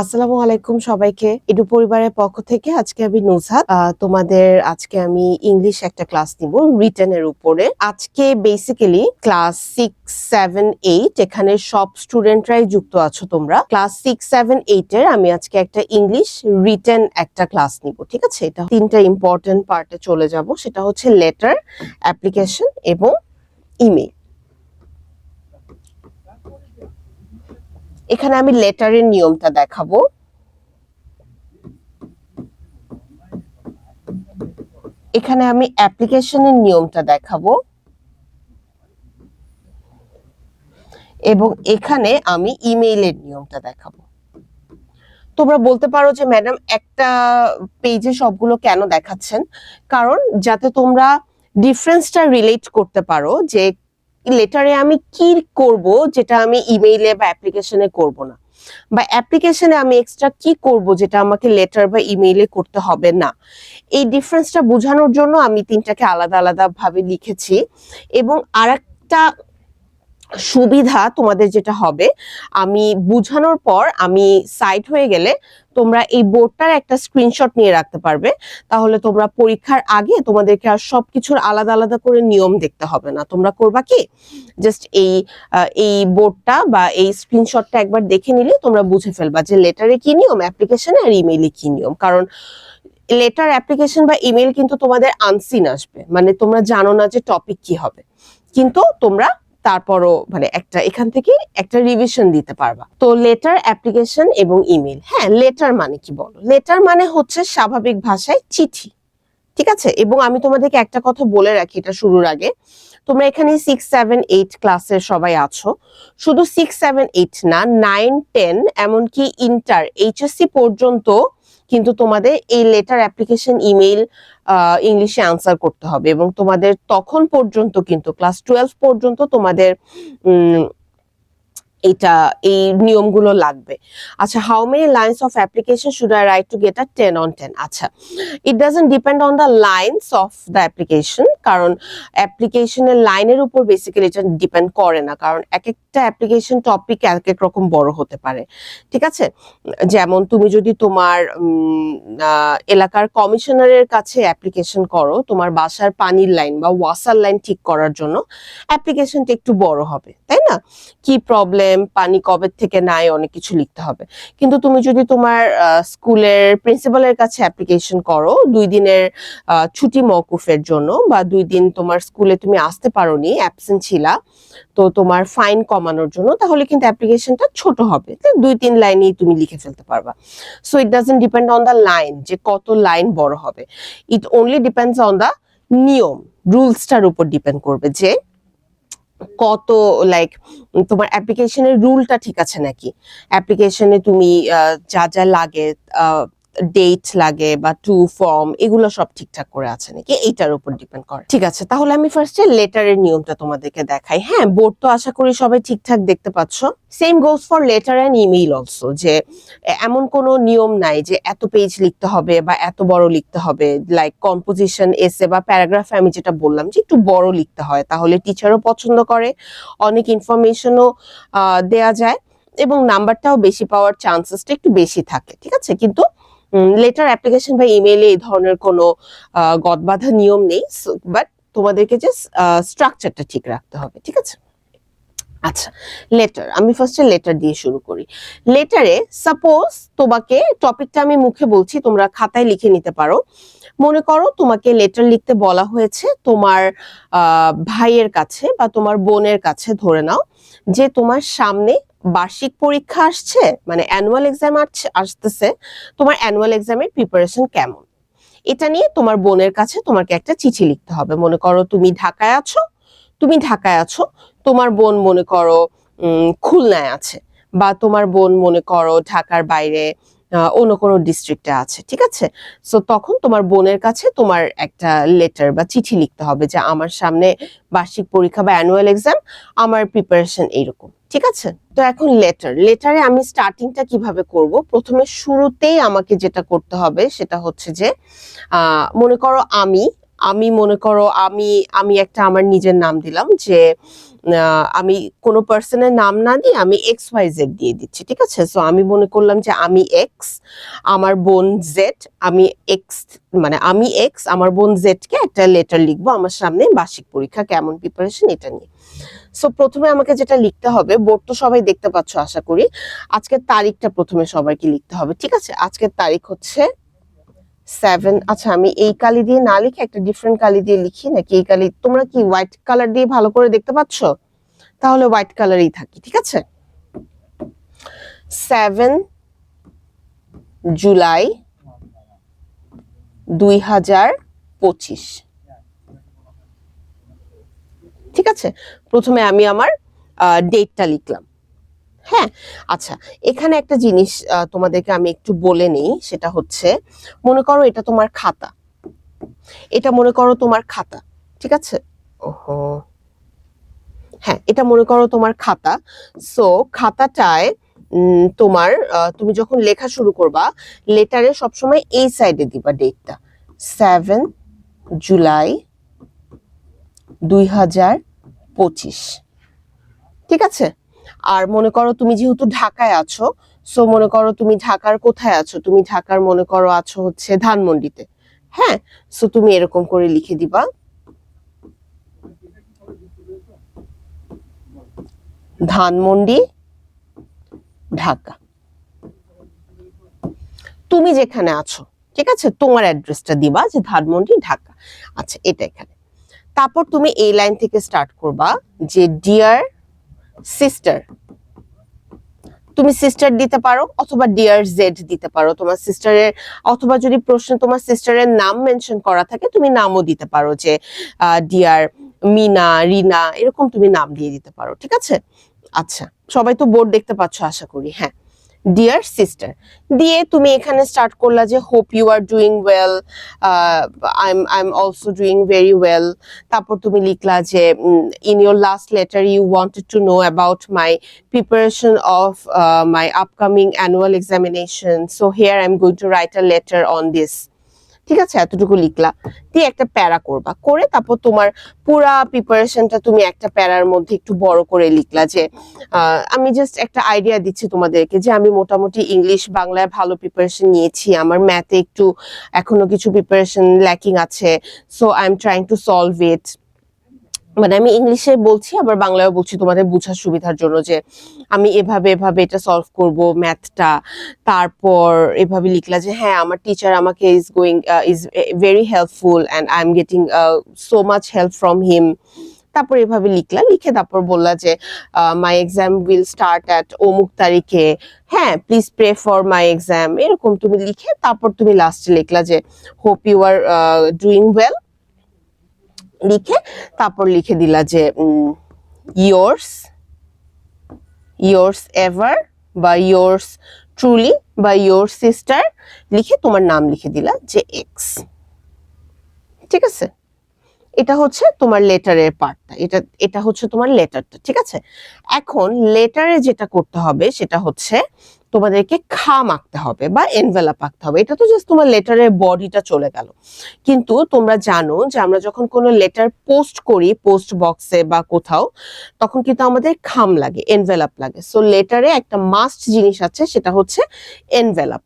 আসসালামু আলাইকুম সবাইকে। ইডু পরিবারের পক্ষ থেকে আজকে আমি আহ, তোমাদের আজকে আমি ইংলিশ একটা ক্লাস নিব রিটেনের উপরে। আজকে basically class six seven eight এখানে সব স্টুডেন্টরাই যুক্ত আছো তোমরা। ক্লাস সিক্স সেভেন এইট এর আমি আজকে একটা ইংলিশ রিটেন একটা ক্লাস নিব ঠিক আছে? এটা তিনটা ইম্পর্টেন্ট পার্টে চলে যাব। সেটা হচ্ছে লেটার অ্যাপ্লিকেশন এবং ইমেল এখানে আমি লেটারের নিয়মটা দেখাবো। এখানে আমি অ্যাপ্লিকেশনের নিয়মটা দেখাবো। এবং এখানে আমি ইমেইলের নিয়মটা দেখাবো। তোমরা বলতে পারো যে ম্যাডাম একটা পেজে সবগুলো কেন দেখাচ্ছেন? কারণ যাতে তোমরা ডিফারেন্সটা রিলেট করতে পারো যে লেটারে আমি কি করব যেটা আমি ইমেইলে বা অ্যাপ্লিকেশনে করব না? বা অ্যাপ্লিকেশনে আমি এক্সট্রা কি করব যেটা আমাকে লেটার বা ইমেইলে করতে হবে না? এই ডিফারেন্সটা বোঝানোর জন্য আমি তিনটাকে আলাদা আলাদা ভাবে লিখেছি এবং আরেকটা সুবিধা তোমাদের যেটা হবে, আমি বুঝানোর পর আমি সাইট হয়ে গেলে তোমরা এই বোর্ডটার একটা স্ক্রিনশট নিয়ে রাখতে পারবে। তাহলে তোমরা পরীক্ষার আগে তোমাদেরকে আর সব কিছুর আলাদা আলাদা করে নিয়ম দেখতে হবে না। তোমরা করবা কি? জাস্ট এই এই বোর্ডটা বা এই স্ক্রিনশটটা একবার দেখে নিলে তোমরা বুঝে ফেলবা যে লেটারে কি নিয়ম অ্যাপ্লিকেশনে আর ইমেইলে কি নিয়ম। কারণ লেটার অ্যাপ্লিকেশন বা ইমেল কিন্তু তোমাদের আনসিন আসবে। মানে তোমরা জানো না যে টপিক কি হবে। কিন্তু তোমরা তারপরও মানে একটা এখান থেকে একটা রিভিশন দিতে পারবা। তো লেটার অ্যাপ্লিকেশন এবং ইমেল হ্যাঁ লেটার মানে কি বলো? লেটার মানে হচ্ছে স্বাভাবিক ভাষায় চিঠি। ঠিক আছে? এবং আমি তোমাদেরকে একটা কথা বলে রাখি এটা শুরুর আগে। তোমরা এখানে সিক্স সেভেন এইট ক্লাসের সবাই আছো। শুধু সিক্স সেভেন এইট না নাইন টেন এমনকি ইন্টার এইচএসসি পর্যন্ত কিন্তু তোমাদের এই লেটার অ্যাপ্লিকেশন ইমেইল ইংলিশে আনসার করতে হবে এবং তোমাদের তখন পর্যন্ত কিন্তু ক্লাস টুয়েলভ পর্যন্ত তোমাদের এটা, এই নিয়মগুলো লাগবে। আচ্ছা how many lines of application should I write to get a ten on ten আচ্ছা it doesn't depend on the lines of the application কারণ অ্যাপ্লিকেশনের লাইনের উপর বেসিক্যালি এটা ডিপেন্ড করে না, কারণ এক একটা অ্যাপ্লিকেশন টপিক এক এক রকম বড় হতে পারে। ঠিক আছে? যেমন তুমি যদি তোমার এলাকার কমিশনারের কাছে অ্যাপ্লিকেশন করো, তোমার বাসার পানির লাইন বা ওয়াসার লাইন ঠিক করার জন্য অ্যাপ্লিকেশনটা একটু বড় হবে, তাই না? কি প্রবলেম পানি কবে থেকে নাই, অনেক কিছু লিখতে হবে। কিন্তু তুমি যদি তোমার স্কুলের প্রিন্সিপালের কাছে অ্যাপ্লিকেশন করো, দুই দিনের ছুটি মওকুফের জন্য বা দুই দিন তোমার স্কুলে তুমি আসতে পারোনি অ্যাবসেন্ট ছিলা, তো তোমার ফাইন কমানোর জন্য, তাহলে কিন্তু অ্যাপ্লিকেশনটা ছোট হবে। দুই, তিন লাইনেই তুমি লিখে ফেলতে পারবা। So it doesn't depend on the line যে কত লাইন বড় হবে। It only depends on the নিয়ম রুলসটার উপর ডিপেন্ড করবে যে কত লাইক তোমার অ্যাপ্লিকেশনের রুলটা ঠিক আছে নাকি? অ্যাপ্লিকেশনে তুমি যা যা লাগে ডেট লাগে বা টু ফর্ম এগুলো সব ঠিকঠাক করে আছে নাকি? এইটার উপর ডিপেন্ড করে। ঠিক আছে, তাহলে আমি ফার্স্টে লেটারের নিয়মটা তোমাদেরকে দেখাই। হ্যাঁ বোর্ড তো আশা করি সবাই ঠিকঠাক দেখতে পাচ্ছ। Same goes for letter and email also যে এমন কোনো নিয়ম নাই যে এত পেজ লিখতে হবে বা এত বড় লিখতে হবে। লাইক কম্পোজিশন এসে বা প্যারাগ্রাফে আমি যেটা বললাম যে একটু বড় লিখতে হয়, তাহলে টিচারও পছন্দ করে, অনেক ইনফরমেশনও দেয়া যায় এবং নাম্বারটাও বেশি পাওয়ার চান্সেসটা একটু বেশি থাকে, ঠিক আছে? কিন্তু লেটার অ্যাপ্লিকেশন বা ইমেইলে এই ধরনের কোনো গদবাধা নিয়ম নেই। বাট তোমাদেরকে যে স্ট্রাকচারটা ঠিক রাখতে হবে, ঠিক আছে? আচ্ছা লেটার আমি ফার্স্টে লেটার দিয়ে শুরু করি। লেটারে সাপোজ তোমাকে টপিকটা আমি মুখে বলছি, তোমরা খাতায় লিখে নিতে পারো। মনে করো তোমাকে লেটার লিখতে বলা হয়েছে তোমার ভাইয়ের কাছে বা তোমার বোনের কাছে ধরে নাও, যে তোমার সামনে বার্ষিক পরীক্ষা আসছে মানে অ্যানুয়াল এক্সাম আসতেছে, তোমার অ্যানুয়াল এক্সামের প্রিপারেশন কেমন? এটা নিয়ে তোমার বোনের কাছে তোমাকে একটা চিঠি লিখতে হবে। মনে করো তুমি ঢাকায় আছো, তুমি ঢাকায় আছো, তোমার বোন মনে করো খুলনায় আছে, বা তোমার বোন মনে করো ঢাকার বাইরে অন্য কোনো ডিস্ট্রিক্টে আছে, ঠিক আছে? সো তখন তোমার বোনের কাছে তোমার একটা লেটার বা চিঠি লিখতে হবে যে, আমার সামনে বার্ষিক পরীক্ষা বা অ্যানুয়াল এক্সাম আমার প্রিপারেশন এইরকম। ঠিক আছে? তো এখন লেটার লেটারে আমি স্টার্টিংটা কীভাবে করব? প্রথমে শুরুতেই আমাকে যেটা করতে হবে সেটা হচ্ছে যে মনে করো আমি আমি মনে করো, আমি আমি একটা আমার নিজের নাম দিলাম যে আমি কোনো পার্সনের নাম না দিয়ে আমি এক্স ওয়াই জেড দিয়ে দিচ্ছি, ঠিক আছে? সো আমি মনে করলাম যে আমি এক্স আমার বোন জেড আমি এক্স মানে আমি এক্স আমার বোন জেডকে একটা লেটার লিখব আমার সামনে বার্ষিক পরীক্ষা, কেমন প্রিপারেশন এটা নিয়ে। সো প্রথমে আমাকে যেটা লিখতে হবে বোর্ড তো সবাই দেখতে পাচ্ছ, আশা করি, আজকের তারিখটা প্রথমে সবাইকে লিখতে হবে, ঠিক আছে? আজকের তারিখ হচ্ছে সেভেন আচ্ছা আমি এই কালি দিয়ে না লিখে একটা ডিফারেন্ট কালি দিয়ে লিখি নাকি এই কালি? তোমরা কি হোয়াইট কালার দিয়ে ভালো করে দেখতে পাচ্ছ? তাহলে হোয়াইট কালারেই থাকি, ঠিক আছে? সেভেন জুলাই দুই হাজার পঁচিশ। ঠিক আছে? প্রথমে আমি আমার ডেটটা লিখলাম। হ্যাঁ আচ্ছা এখানে একটা জিনিস তোমাদেরকে আমি একটু বলে নেই, সেটা হচ্ছে, মনে করো এটা তোমার খাতা। এটা মনে করো তোমার খাতা, ঠিক আছে? ওহো। হ্যাঁ এটা মনে করো তোমার খাতা। সো খাতাটায় তোমার তুমি যখন লেখা শুরু করবা লেটারে সবসময় এই সাইডে দিবা ডেটটা সেভেন জুলাই দুই হাজার পঁচিশ। ঠিক আছে? আর মনে করো তুমি যেহেতু ঢাকায় আছো সো মনে করো তুমি ঢাকার কোথায় আছো? তুমি ঢাকার মনে করো আছো হচ্ছে ধানমন্ডিতে। হ্যাঁ? সো তুমি এরকম করে লিখে দিবা। ধানমন্ডি, ঢাকা। তুমি যেখানে আছো, ঠিক আছে? তোমার অ্যাড্রেসটা দিবা যে ধানমন্ডি, ঢাকা। আচ্ছা এটা এখানে। তারপর তুমি এই লাইন থেকে স্টার্ট করবা যে ডিয়ার সিস্টার তুমি সিস্টার দিতে পারো অথবা ডিয়ার জেড দিতে পারো। তোমার সিস্টারের অথবা যদি প্রশ্ন তোমার সিস্টারের নাম মেনশন করা থাকে, তুমি নামও দিতে পারো যে ডিয়ার মিনা, রিনা, এরকম তুমি নাম দিয়ে দিতে পারো, ঠিক আছে? আচ্ছা সবাই তো বোর্ড দেখতে পাচ্ছ, আশা করি হ্যাঁ। ডিয়ার সিস্টার দিয়ে তুমি এখানে স্টার্ট করলা যে hope you are doing well I am I am also doing very well তারপর তুমি লিখলা যে in your last letter you wanted to know about my preparation of uh, my upcoming annual examination. So here I'm going to write a letter on this. ঠিক আছে, এতটুকু লিখলা দিয়ে একটা প্যারা করবা। করে তারপর তোমার পুরা প্রিপারেশনটা তুমি একটা প্যারার মধ্যে একটু বড় করে লিখলা যে আমি জাস্ট একটা আইডিয়া দিচ্ছি তোমাদেরকে যে, আমি মোটামুটি ইংলিশ বাংলায় ভালো প্রিপারেশন নিয়েছি। আমার ম্যাথে একটু এখনও কিছু প্রিপারেশন ল্যাকিং আছে। So I am trying to solve it মানে আমি ইংলিশে বলছি, আবার বাংলায়ও বলছি তোমাদের বোঝার সুবিধার জন্য যে আমি এভাবে এভাবে এটা সলভ করব ম্যাথটা তারপর এভাবে লিখলা যে হ্যাঁ আমার টিচার আমাকে is going is very helpful and I am getting so much help from him তারপর এভাবে লিখলা, লিখে তারপর বললা যে my exam will start at অমুক তারিখে। হ্যাঁ please pray for my exam এরকম তুমি লিখে তারপর তুমি লাস্টে লিখলা যে hope you are doing well লিখে তারপর লিখে দিলা যে ইয়োর্স ইয়োর্স এভার বা ইয়োর্স ট্রুলি বা ইয়োর সিস্টার লিখে তোমার নাম লিখে দিলা যে এক্স ঠিক আছে? এটা হচ্ছে তোমার লেটারের পার্টটা। এটা এটা হচ্ছে তোমার লেটারটা ঠিক আছে? এখন লেটারে যেটা করতে হবে সেটা হচ্ছে তোমাদেরকে খাম আঁকতে হবে বা এনভেলাপ আঁকতে হবে। এটা তো জাস্ট তোমার লেটারের বডিটা চলে গেল। কিন্তু তোমরা জানো যে আমরা যখন কোনো লেটার পোস্ট করি পোস্ট বক্সে বা কোথাও, তখন কিন্তু আমাদের খাম লাগে এনভেলাপ লাগে। সো লেটারে একটা মাস্ট জিনিস আছে, সেটা হচ্ছে এনভেলাপ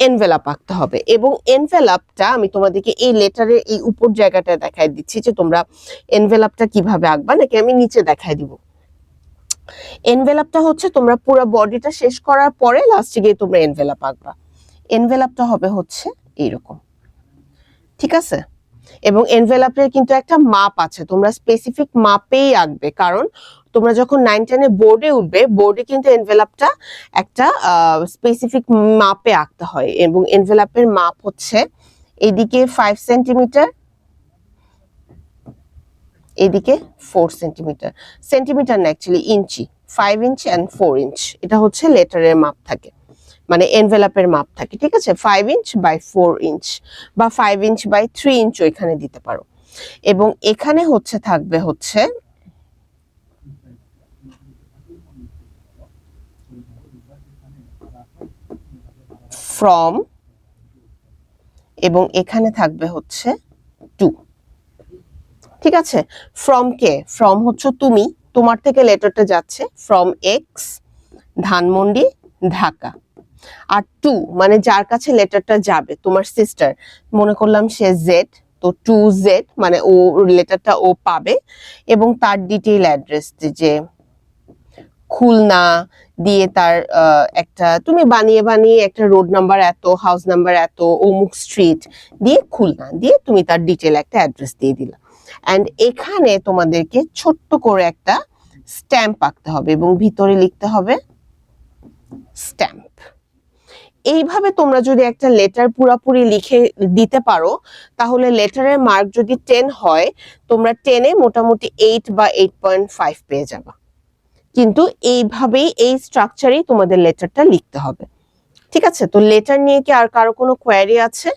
এনভেলাপ আঁকতে হবে। এবং এনভেলাপটা আমি তোমাদেরকে এই লেটারের এই উপর জায়গাটা দেখাই দিচ্ছি যে তোমরা এনভেলাপটা কীভাবে আঁকবা, নাকি আমি নিচে দেখাই দিব। এনভেলাপটা হচ্ছে তোমরা পুরো বডিটা শেষ করার পরে লাস্টে গিয়ে তোমরা এনভেলাপ আঁকবা। এনভেলাপটা হবে হচ্ছে এইরকম। ঠিক আছে? এবং এনভেলাপের কিন্তু একটা মাপ আছে। তোমরা স্পেসিফিক মাপেই আঁকবে। কারণ তোমরা যখন নাইন টেনে বোর্ডে উঠবে বোর্ডে কিন্তু এনভেলাপটা একটা স্পেসিফিক মাপে আঁকতে হয়। এবং এনভেলাপের মাপ হচ্ছে এদিকে ফাইভ সেন্টিমিটার এদিকে ফোর সেন্টিমিটার সেন্টিমিটার না actually inch five inch and four inch এটা হচ্ছে লেটারের মাপ থাকে মানে এনভেলাপের মাপ থাকে, ঠিক আছে? Five inch by four inch বা five inch by three inch এখানে দিতে পারো। এবং এখানে হচ্ছে, থাকবে হচ্ছে ফ্রম এবং এখানে থাকবে হচ্ছে টু ঠিক আছে? From K? ফ্রম হচ্ছে তুমি। তোমার থেকে লেটারটা যাচ্ছে ফ্রম এক্স ধানমন্ডি, ঢাকা। আর টু মানে যার কাছে লেটারটা যাবে, তোমার সিস্টার মনে করলাম সে জেড তো টু জেড মানে ও লেটারটা ও পাবে। এবং তার ডিটেইল অ্যাড্রেস যে খুলনা দিয়ে তার একটা, তুমি বানিয়ে বানিয়ে একটা রোড নাম্বার এত হাউস নাম্বার এত, অমুক স্ট্রিট দিয়ে খুলনা দিয়ে তুমি তার ডিটেল একটা অ্যাড্রেস দিয়ে দিলা। অ্যান্ড এখানে তোমাদেরকে ছোট্ট করে একটা স্ট্যাম্প আঁকতে হবে এবং ভিতরে লিখতে হবে স্ট্যাম্প এইভাবে তোমরা যদি একটা লেটার পুরাপুরি লিখে দিতে পারো, তাহলে লেটারের মার্ক যদি টেন হয়, তোমরা টেনে মোটামুটি এইট বা এইট পয়েন্ট ফাইভ পেয়ে যাবে। কিন্তু এইভাবেই এই স্ট্রাকচারেই তোমাদের লেটারটা লিখতে হবে। ঠিক আছে? তো লেটার নিয়ে কি আর কারও কোনো কোয়ারি আছে?